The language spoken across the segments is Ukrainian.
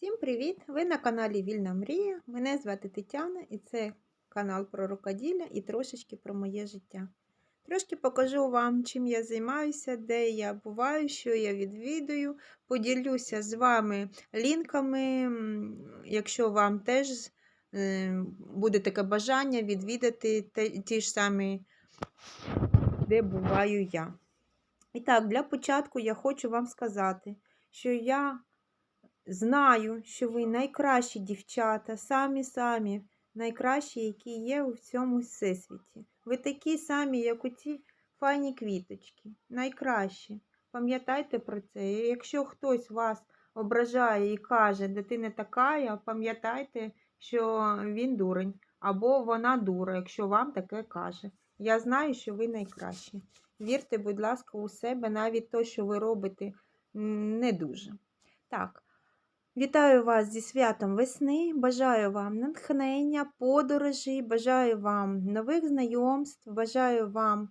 Всім привіт! Ви на каналі Вільна Мрія. Мене звати Тетяна і це канал про рукоділля і трошечки про моє життя. Трошки покажу вам, чим я займаюся, де я буваю, що я відвідую. Поділюся з вами лінками, якщо вам теж е, буде таке бажання відвідати ті ж самі, де буваю я. І так, для початку я хочу вам сказати, що я Знаю, що ви найкращі дівчата, самі-самі найкращі, які є у всьому всесвіті. Ви такі самі, як у ті файні квіточки. Найкращі. Пам'ятайте про це. І якщо хтось вас ображає і каже, де ти не така, пам'ятайте, що він дурень або вона дура, якщо вам таке каже. Я знаю, що ви найкращі. Вірте, будь ласка, у себе, навіть то, що ви робите, не дуже. Так. Вітаю вас зі святом весни. Бажаю вам натхнення, подорожей, бажаю вам нових знайомств, бажаю вам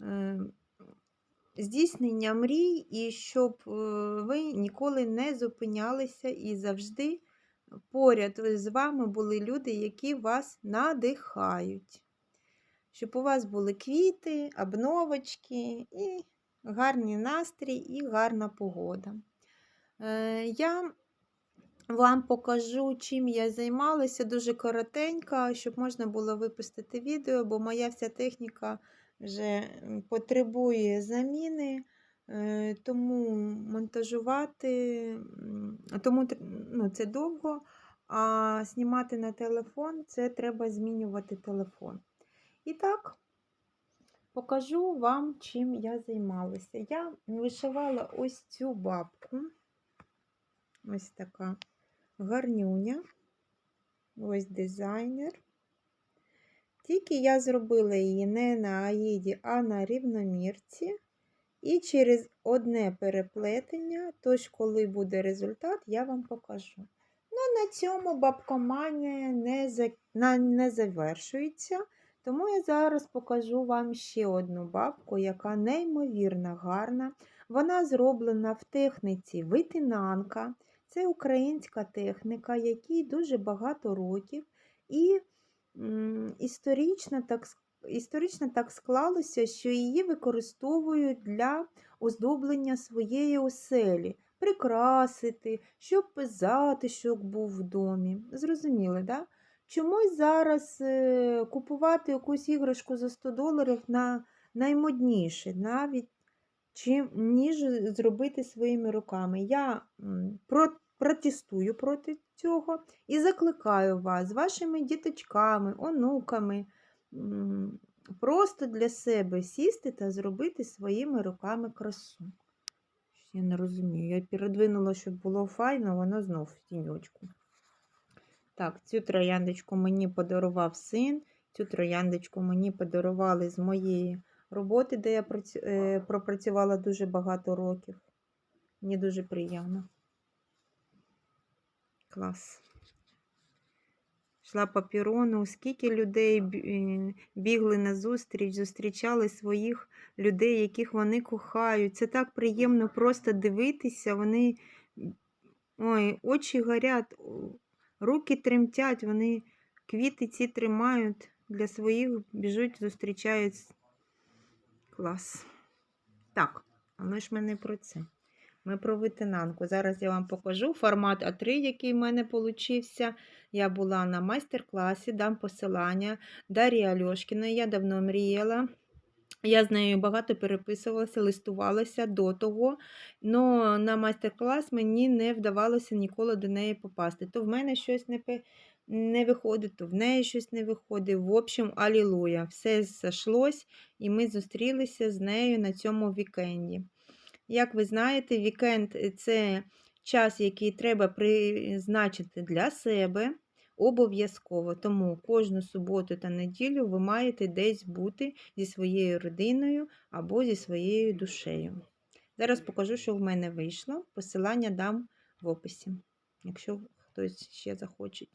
е, здійснення мрій і щоб е, ви ніколи не зупинялися і завжди поряд з вами були люди, які вас надихають. Щоб у вас були квіти, обновочки і гарний настрій, і гарна погода. Е, Я вам покажу, чим я займалася дуже коротенько, щоб можна було випустити відео, бо моя вся техніка вже потребує заміни, е, тому монтажувати, тому ну, це довго, а знімати на телефон це треба змінювати телефон. І так, покажу вам, чим я займалася. Я вишивала ось цю бабку. Ось така гарнюня. Ось дизайнер. Тільки я зробила її не на аїді, а на рівномірці. І через одне переплетення, тож, коли буде результат, я вам покажу. Ну, на цьому бабкоманія не, за... не завершується. Тому я зараз покажу вам ще одну бабку, яка неймовірно гарна. Вона зроблена в техніці витинанка. Це українська техніка, якій дуже багато років, і історично так історично так склалося, що її використовують для оздоблення своєї оселі, прикрасити, щоб затишок був в домі. Зрозуміли, да? Чомусь зараз е, купувати якусь іграшку за 100 доларів на наймодніше, навіть чим, ніж зробити своїми руками. Я про, протестую проти цього і закликаю вас з вашими діточками, онуками. Просто для себе сісти та зробити своїми руками красу. Я не розумію. Я передвинула, щоб було файно, воно знов в тіньочку. Так, цю трояндочку мені подарував син, цю трояндочку мені подарували з моєї роботи, де я е, пропрацювала дуже багато років. Мені дуже приємно. Клас. Шла по пірону, скільки людей е, бігли на зустріч, зустрічали своїх людей, яких вони кохають. Це так приємно просто дивитися. Вони ой, очі горять, руки тремтять, вони квіти ці тримають для своїх, біжуть, зустрічають Клас. Так, але ж ми не про це. Ми про витинанку. Зараз я вам покажу формат А3, який в мене получився. Я була на майстер-класі, дам посилання Дар'ї Альошкіної. Я давно мріяла. Я з нею багато переписувалася, листувалася до того, але на майстер-клас мені не вдавалося ніколи до неї попасти. То в мене щось не не виходить, то в неї щось не виходить. В общем, алілуя. Все зайшлось, і ми зустрілися з нею на цьому вікенді. Як ви знаєте, вікенд це час, який треба призначити для себе. Обов'язково, тому кожну суботу та неділю ви маєте десь бути зі своєю родиною або зі своєю душею. Зараз покажу, що в мене вийшло. Посилання дам в описі, якщо хтось ще захоче.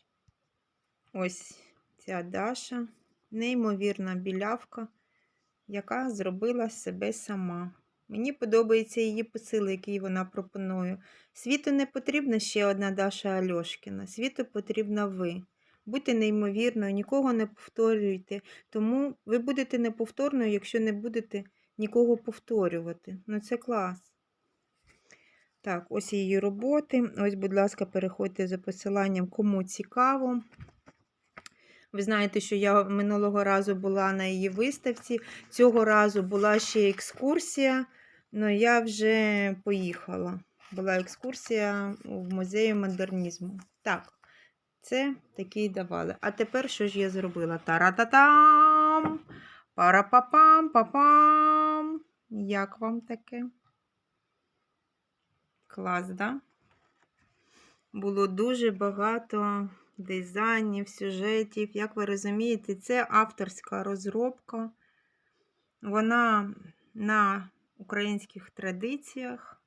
Ось ця Даша, неймовірна білявка, яка зробила себе сама. Мені подобаються її посили, які вона пропонує. Світу не потрібна ще одна Даша Альошкіна. Світу потрібна ви. Будьте неймовірною, нікого не повторюйте. Тому ви будете неповторною, якщо не будете нікого повторювати. Ну це клас. Так, ось її роботи. Ось, будь ласка, переходьте за посиланням, кому цікаво. Ви знаєте, що я минулого разу була на її виставці. Цього разу була ще екскурсія, але я вже поїхала. Була екскурсія в музеї модернізму. Так, це такі давали. А тепер що ж я зробила? Тара-та-там! Пара-па-пам, па-пам! Як вам таке? Клас, да? Було дуже багато дизайнів, сюжетів. Як ви розумієте, це авторська розробка. Вона на українських традиціях.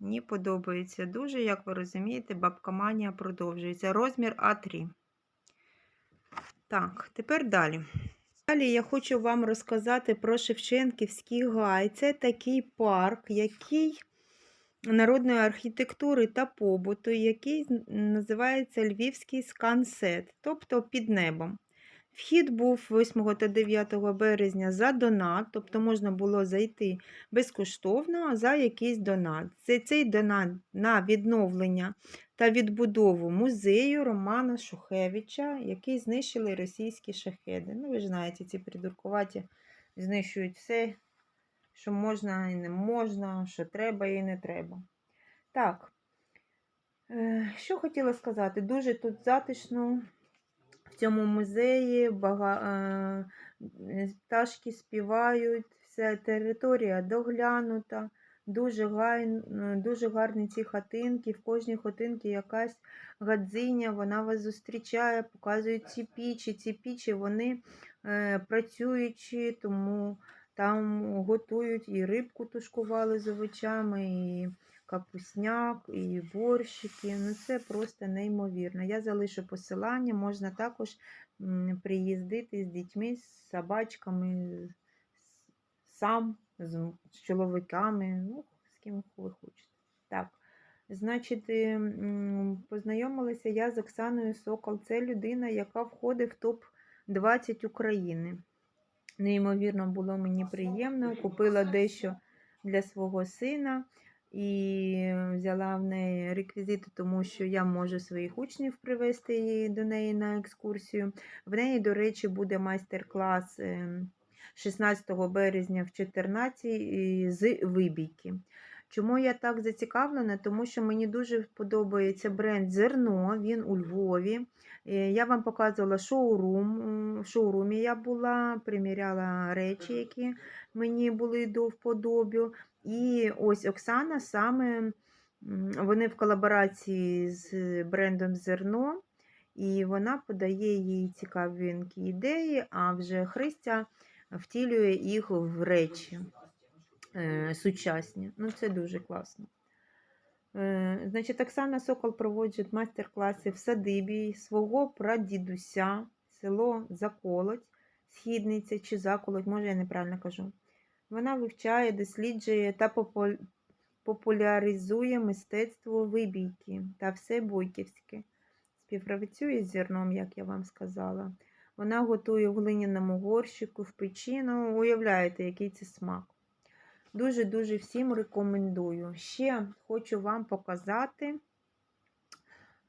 Мені подобається дуже, як ви розумієте, бабкаманія продовжується. Розмір А3. Так, тепер далі. Далі я хочу вам розказати про Шевченківський гай. Це такий парк, який народної архітектури та побуту, який називається Львівський скансет, тобто під небом. Вхід був 8 та 9 березня за донат, тобто можна було зайти безкоштовно за якийсь донат. Це цей донат на відновлення та відбудову музею Романа Шухевича, який знищили російські шахеди. Ну, ви ж знаєте, ці придуркуваті знищують все, що можна і не можна, що треба і не треба. Так, е, що хотіла сказати, дуже тут затишно. В цьому музеї бага... е, пташки співають, вся територія доглянута, дуже, гай... дуже гарні ці хатинки. В кожній хатинці якась гадзиня, вона вас зустрічає, показує ці пічі. Ці пічі вони е, працюючі, тому там готують і рибку тушкували з овочами, і капусняк, і борщики. Ну Це просто неймовірно. Я залишу посилання, можна також приїздити з дітьми, з собачками, сам, з чоловіками, ну, з ким ви хочете. Так. Значить, познайомилася я з Оксаною Сокол. Це людина, яка входить в топ-20 України. Неймовірно, було мені приємно. Купила дещо для свого сина і взяла в неї реквізити, тому що я можу своїх учнів привезти до неї на екскурсію. В неї, до речі, буде майстер-клас 16 ем, березня в 14 з вибійки. Чому я так зацікавлена? Тому що мені дуже подобається бренд Зерно, він у Львові. Е, я вам показувала шоурум. В шоурумі я була, приміряла речі, які мені були до вподобі. І ось Оксана саме вони в колаборації з брендом Зерно, і вона подає їй цікавинкі ідеї, а вже Христя втілює їх в речі сучасні. Ну, це дуже класно. Е, значить, Оксана Сокол проводжує майстер-класи в садибі свого прадідуся, село Заколоть, Східниця чи Заколоть, може, я неправильно кажу. Вона вивчає, досліджує та популяризує мистецтво вибійки та все бойківське. Співпрацює з зерном, як я вам сказала. Вона готує в глиняному горщику в печі. Ну, уявляєте, який це смак. Дуже-дуже всім рекомендую. Ще хочу вам показати,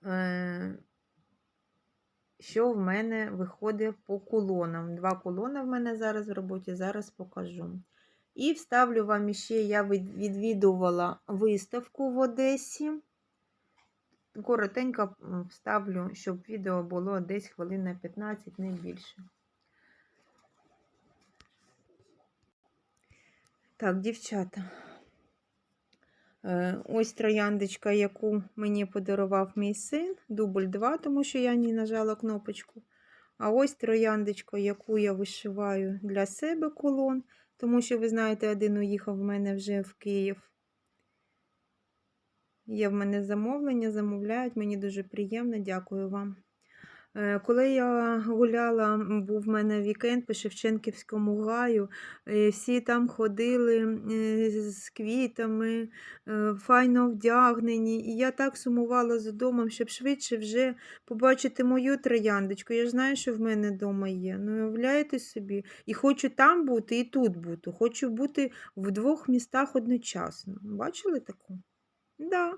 е, що в мене виходить по колонам. Два колона в мене зараз в роботі, зараз покажу. І вставлю вам ще, я відвідувала виставку в Одесі. Коротенько вставлю, щоб відео було десь хвилин на 15, не більше. Так, дівчата. Е, ось трояндочка, яку мені подарував мій син, дубль 2, тому що я не нажала кнопочку. А ось трояндочка, яку я вишиваю для себе колон. Тому що, ви знаєте, один уїхав в мене вже в Київ. Є в мене замовлення, замовляють, мені дуже приємно, дякую вам. Е, Коли я гуляла, був в мене вікенд по Шевченківському гаю, всі там ходили е, з квітами, е, файно вдягнені. І я так сумувала за домом, щоб швидше вже побачити мою трояндочку. Я ж знаю, що в мене вдома є. Ну, уявляєте собі? І хочу там бути, і тут бути. Хочу бути в двох містах одночасно. Бачили таку? Да.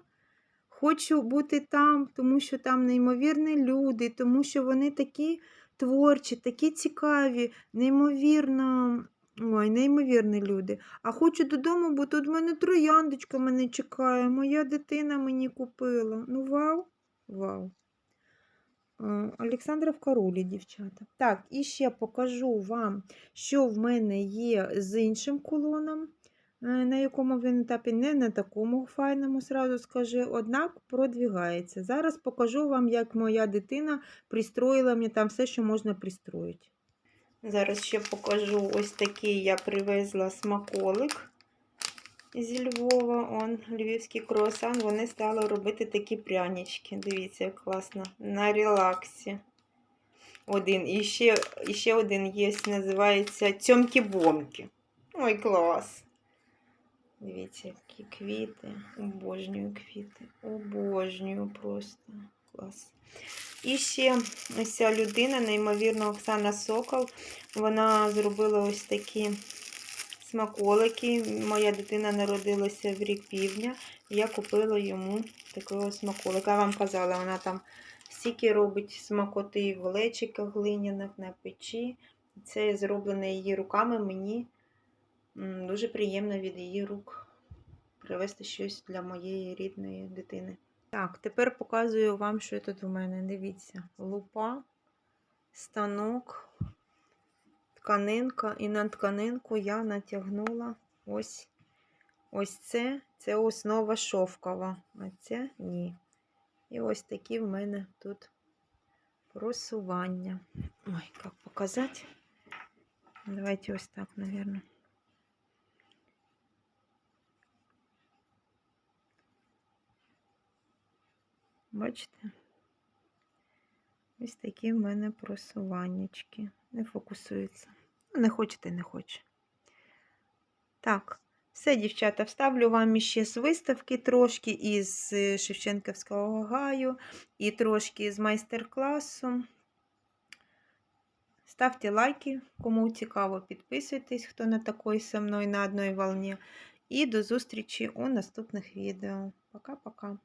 Хочу бути там, тому що там неймовірні люди, тому що вони такі творчі, такі цікаві, неймовірно, ой, неймовірні люди. А хочу додому, бо тут в мене трояндочка мене чекає, моя дитина мені купила. Ну, вау, вау. Олександра в Каролі, дівчата. Так, і ще покажу вам, що в мене є з іншим колоном, на якому він етапі не на такому файному, сразу скажу, однак продвігається. Зараз покажу вам, як моя дитина пристроїла мені там все, що можна пристроїти. Зараз ще покажу ось такий я привезла смаколик зі Львова. Он львівський круасан. Вони стали робити такі прянички. Дивіться, як класно. На релаксі. Один. І ще, і ще один є, називається Тьомкі-бомки. Ой, клас. Дивіться, які квіти. Обожнюю квіти. Обожнюю просто. Клас. І ще ось ця людина, неймовірно, Оксана Сокол. Вона зробила ось такі смаколики. Моя дитина народилася в рік півдня. Я купила йому такого смаколика. Я вам казала, вона там стільки робить смакоти в глечиках глиняних на печі. Це зроблене її руками. Мені дуже приємно від її рук привезти щось для моєї рідної дитини. Так, тепер показую вам, що тут у мене. Дивіться, лупа, станок, тканинка, і на тканинку я натягнула ось ось це. Це основа шовкова, а це ні. І ось такі в мене тут просування. Ой, як показати? Давайте ось так, наверное. Бачите? Ось такі в мене просуваннячки. Не фокусуються. Ну, не хочете, не хоче. Так, все, дівчата, вставлю вам іще з виставки трошки із е, Шевченківського гаю і трошки з майстер-класу. Ставте лайки, кому цікаво, підписуйтесь, хто на такої со мною на одній волні. І до зустрічі у наступних відео. Пока-пока.